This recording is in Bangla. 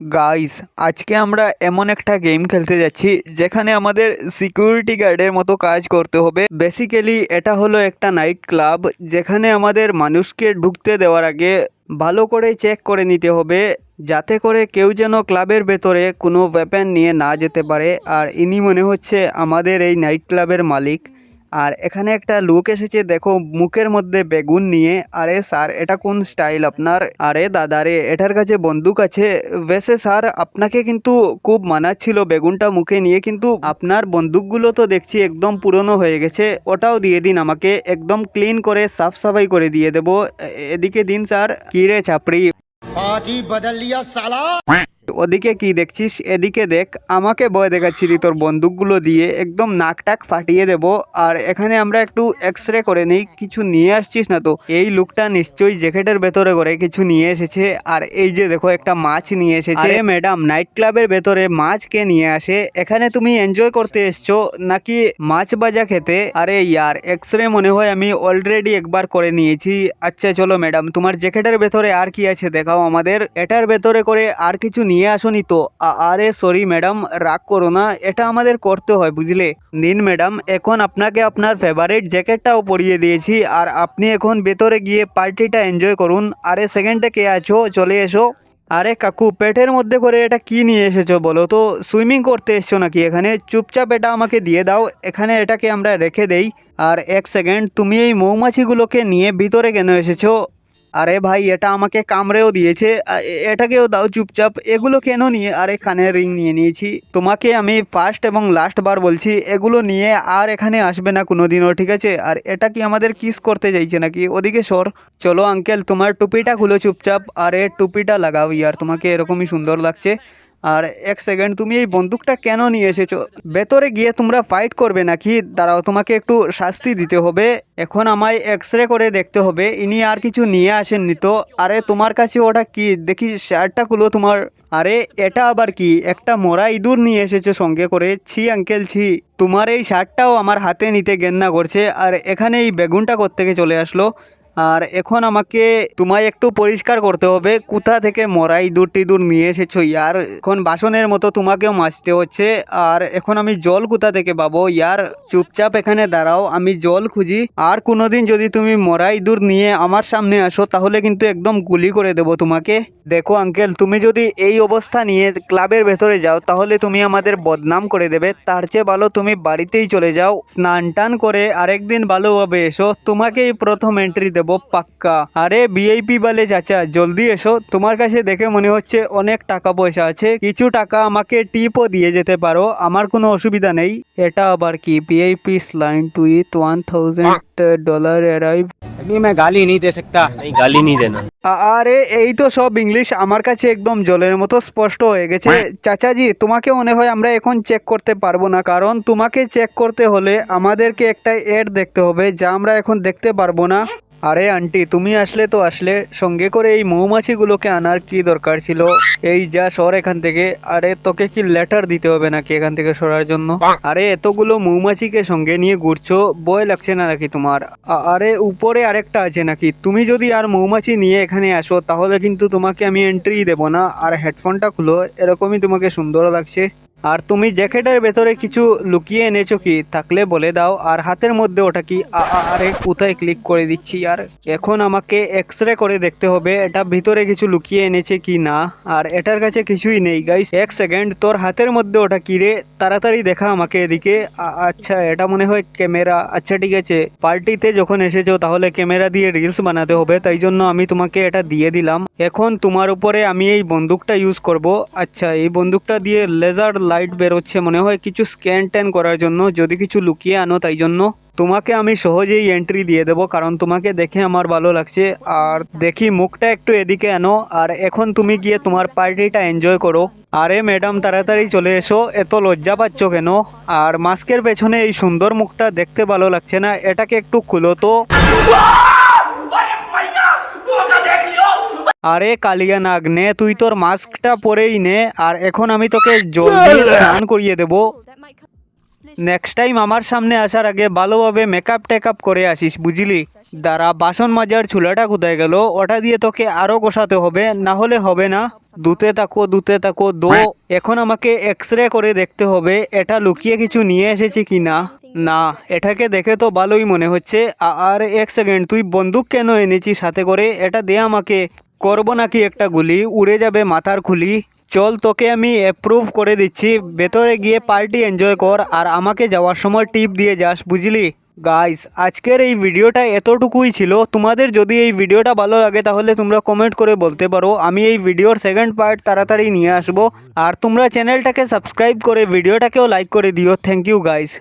গাইস আজকে আমরা এমন একটা গেম খেলতে যাচ্ছি, যেখানে আমাদের সিকিউরিটি গার্ডের মতো কাজ করতে হবে। বেসিক্যালি এটা হলো একটা নাইট ক্লাব যেখানে আমাদের মানুষকে ঢুকতে দেওয়ার আগে ভালো করে চেক করে নিতে হবে, যাতে করে কেউ যেন ক্লাবের ভেতরে কোনো ওয়েপেন নিয়ে না যেতে পারে। আর ইনি মনে হচ্ছে আমাদের এই নাইট ক্লাবের মালিক। আর এখানে একটা লোক এসেছে, দেখো মুখের মধ্যে বেগুন নিয়ে। আরে স্যার এটা কোন স্টাইল আপনার? আরে দাদারে এটার কাছে বন্দুক আছে। বেসে স্যার আপনাকে কিন্তু খুব মানাচ্ছিল বেগুনটা মুখে নিয়ে, কিন্তু আপনার বন্দুকগুলো তো দেখছি একদম পুরনো হয়ে গেছে। ওটাও দিয়ে দিন আমাকে। একদম ক্লিন করে সাফ সাফাই করে দিয়ে দেবো। এদিকে দিন স্যার কি রে ওদিকে কি দেখছিস? এদিকে দেখ আমাকে বয় দেখাচ্ছিলি তোর বন্দুকগুলো দিয়ে। একদম নাকটাক ফাটিয়ে দেব। আর এখানে আমরা একটু এক্স রে করে নিই কিছু নিয়ে আসছিস না তো? এই লুকটা নিশ্চয়ই জ্যাকেটের ভেতরে করে কিছু নিয়ে এসেছে। আর এই যে দেখো একটা মাছ নিয়ে এসেছে। ম্যাডাম নাইট ক্লাবের ভেতরে মাছ কে নিয়ে আসে? এখানে তুমি এনজয় করতে এসছো নাকি মাছ বাজা খেতে? আরে ইয়ার এক্স রে মনে হয় আমি অলরেডি একবার করে নিয়েছি। আচ্ছা চলো ম্যাডাম তোমার জ্যাকেটের ভেতরে আর কি আছে দেখাও আমাদের। এটার ভেতরে করে আর কিছু নিয়ে আসোনি তো। আরে সরি ম্যাডাম রাগ করো না, এটা আমাদের করতে হয়, বুঝলে? নিন ম্যাডাম এখন আপনাকে আপনার ফেভারিট জ্যাকেটটাও পরিয়ে দিয়েছি, আর আপনি এখন ভেতরে গিয়ে পার্টিটা এনজয় করুন। আরে সেকেন্ডে কে আছো? চলে এসো। আরে কাকু, পেটের মধ্যে করে এটা কি নিয়ে এসেছ বলো তো? সুইমিং করতে এসছো নাকি এখানে? চুপচাপ এটা আমাকে দিয়ে দাও, এখানে এটাকে আমরা রেখে দেই। আর এক সেকেন্ড তুমি এই মৌমাছিগুলোকে নিয়ে ভিতরে কেন এসেছ? আরে ভাই, এটা আমাকে কামড়েও দিয়েছে। এটাকেও দাও চুপচাপ। এগুলো কেন নিয়ে, আরে কানের রিং নিয়ে নিয়েছি। তোমাকে আমি ফার্স্ট এবং লাস্ট বার বলছি, এগুলো নিয়ে আর এখানে আসবে না কোনো দিনও ঠিক আছে? আর এটা কি আমাদের কিস করতে চাইছে নাকি? ওদিকে সর। চলো আঙ্কেল তোমার টুপিটা খুলো চুপচাপ। আরে, টুপিটা লাগাও ইয়ার, তোমাকে এরকমই সুন্দর লাগছে। আর এক সেকেন্ড তুমি এই বন্দুকটা কেন নিয়ে এসেছ? ভেতরে গিয়ে তোমরা ফাইট করবে নাকি? দাঁড়াও, তোমাকে একটু শাস্তি দিতে হবে। এখন আমায় এক্স রে করে দেখতে হবে। ইনি আর কিছু নিয়ে আসেননি তো? আরে, তোমার কাছে ওটা কি? দেখি শার্টটা খুলো তোমার। আরে, এটা আবার কি? একটা মরা ইঁদুর নিয়ে এসেছ সঙ্গে করে। ছি আঙ্কেল ছি। তোমার এই শার্টটাও আমার হাতে নিতে গেন্না করছে। আর এখানে এই বেগুনটা কোত্থেকে চলে আসলো? আর এখন আমাকে তোমায় একটু পরিষ্কার করতে হবে, কোথা থেকে মরাই টিঁদুর নিয়ে এসেছ ইয়ার? এখন বাসনের মতো তোমাকেও মাজতে হচ্ছে, আর এখন আমি জল কোথা থেকে পাবো ইয়ার? চুপচাপ এখানে দাঁড়াও, আমি জল খুঁজি। আর কোনোদিন যদি তুমি মরাই দূর নিয়ে আমার সামনে আসো, তাহলে কিন্তু একদম গুলি করে দেবো তোমাকে। দেখো আঙ্কেল, তুমি যদি এই অবস্থা নিয়ে ক্লাবের ভেতরে যাও, তাহলে তুমি আমাদের বদনাম করে দেবে। তার চেয়ে ভালো তুমি বাড়িতেই চলে যাও স্নান টান করে আরেকদিন ভালোভাবে এসো। তোমাকেই প্রথম এন্ট্রি দেবো পাক্কা আরে ভিআইপি বলে চাচা জলদি এসো তোমার কাছে দেখে মনে হচ্ছে অনেক টাকা পয়সা আছে কিছু টাকা আমাকে টিপও দিয়ে যেতে পারো আমার কোনো অসুবিধা নেই এটা আবার কি VIP saline টুইথ one thousand dollar arrive अभी मैं गाली नहीं दे सकता नहीं गाली नहीं देना আ- আরে এই তো সব ইংলিশ আমার কাছে একদম জলের মতো স্পষ্ট হয়ে গেছে চাচাজি তোমাকে মনে হয় আমরা এখন চেক করতে পারবো না কারণ তোমাকে চেক করতে হলে আমাদেরকে একটা এড দেখতে হবে যা আমরা এখন দেখতে পারবো না আরে আন্টি, তুমি আসলে তো আসলে। সঙ্গে করে এই মৌমাছিগুলোকে আনার কি দরকার ছিল? এই যা, সর এখান থেকে। আরে, তোকে কি লেটার দিতে হবে নাকি এখান থেকে সরার জন্য? আরে, এতগুলো মৌমাছিকে সঙ্গে নিয়ে ঘুরছো? ভয় লাগছে না নাকি তোমার? আরে, উপরে আরেকটা আছে নাকি? তুমি যদি আর মৌমাছি নিয়ে এখানে আসো, তাহলে কিন্তু তোমাকে আমি এন্ট্রি দেবো না। আর হেডফোনটা খুলো, এরকমই তোমাকে সুন্দর লাগছে। আর তুমি জ্যাকেটের ভেতরে কিছু লুকিয়ে এনেছো কি? থাকলে বলে দাও। আর হাতের মধ্যে ওটা কি? আরে, কোথায় ক্লিক করে দিচ্ছি? আর এখন আমাকে এক্স রে করে দেখতে হবে, এটা ভিতরে কিছু লুকিয়ে এনেছে কি না? আর এটার কাছে কিছুই নেই। গাইস এক সেকেন্ড তোর হাতের মধ্যে ওটা কি রে? তাড়াতাড়ি দেখা আমাকে এদিকে। আচ্ছা এটা মনে হয় ক্যামেরা। আচ্ছা ঠিক আছে। পার্টিতে যখন এসেছ, তাহলে ক্যামেরা দিয়ে রিলস বানাতে হবে। তাই জন্য আমি তোমাকে এটা দিয়ে দিলাম। এখন তোমার উপরে আমি এই বন্দুকটা ইউজ করব। আচ্ছা এই বন্দুকটা দিয়ে লেজার লাইট বেরোচ্ছে। মনে হয় কিছু স্ক্যান ট্যান করার জন্য, যদি কিছু লুকিয়ে আনো তাই জন্য। তোমাকে আমি সহজেই এন্ট্রি দিয়ে দেবো, কারণ তোমাকে দেখে আমার ভালো লাগছে। আর দেখি মুখটা একটু এদিকে আনো। আর এখন তুমি গিয়ে তোমার পার্টিটা এনজয় করো। আরে ম্যাডাম তাড়াতাড়ি চলে এসো। এত লজ্জা পাচ্ছ কেন? আর মাস্কের পেছনে এই সুন্দর মুখটা দেখতে ভালো লাগছে না। এটাকে একটু খুলো তো। আরে কালিয়া নাগ নে তুই তোর মাস্কটা পরেই নে আর এখন আমি তোকে জল দিয়ে স্নান করিয়ে দেবো. নেক্সট টাইম আমার সামনে আসার আগে ভালোভাবে মেকআপ টেকআপ করে আসিস বুঝলি? দ্বারা বাসন মাজার চুলাটা কোথায় গেল? ওটা দিয়ে তোকে আরও কষাতে হবে না হলে হবে না। দুতে তাকো দুতে তাকো দো এখন আমাকে এক্স রে করে দেখতে হবে এটা লুকিয়ে কিছু নিয়ে এসেছে কি না? না এটাকে দেখে তো ভালোই মনে হচ্ছে। আর এক সেকেন্ড তুই বন্দুক কেন এনেছিস সাথে করে? এটা দে আমাকে। করব নাকি একটা গুলি? উড়ে যাবে মাথার খুলি। চল তোকে আমি অ্যাপ্রুভ করে দিচ্ছি। ভেতরে গিয়ে পার্টি এনজয় কর আর আমাকে যাওয়ার সময় টিপ দিয়ে যাস, বুঝলি? গাইস আজকের এই ভিডিওটা এতটুকুই ছিল। তোমাদের যদি এই ভিডিওটা ভালো লাগে তাহলে তোমরা কমেন্ট করে বলতে পারো। আমি এই ভিডিওর সেকেন্ড পার্ট তাড়াতাড়ি নিয়ে আসব। আর তোমরা চ্যানেলটাকে সাবস্ক্রাইব করে ভিডিওটাকেও লাইক করে দিও। Thank you guys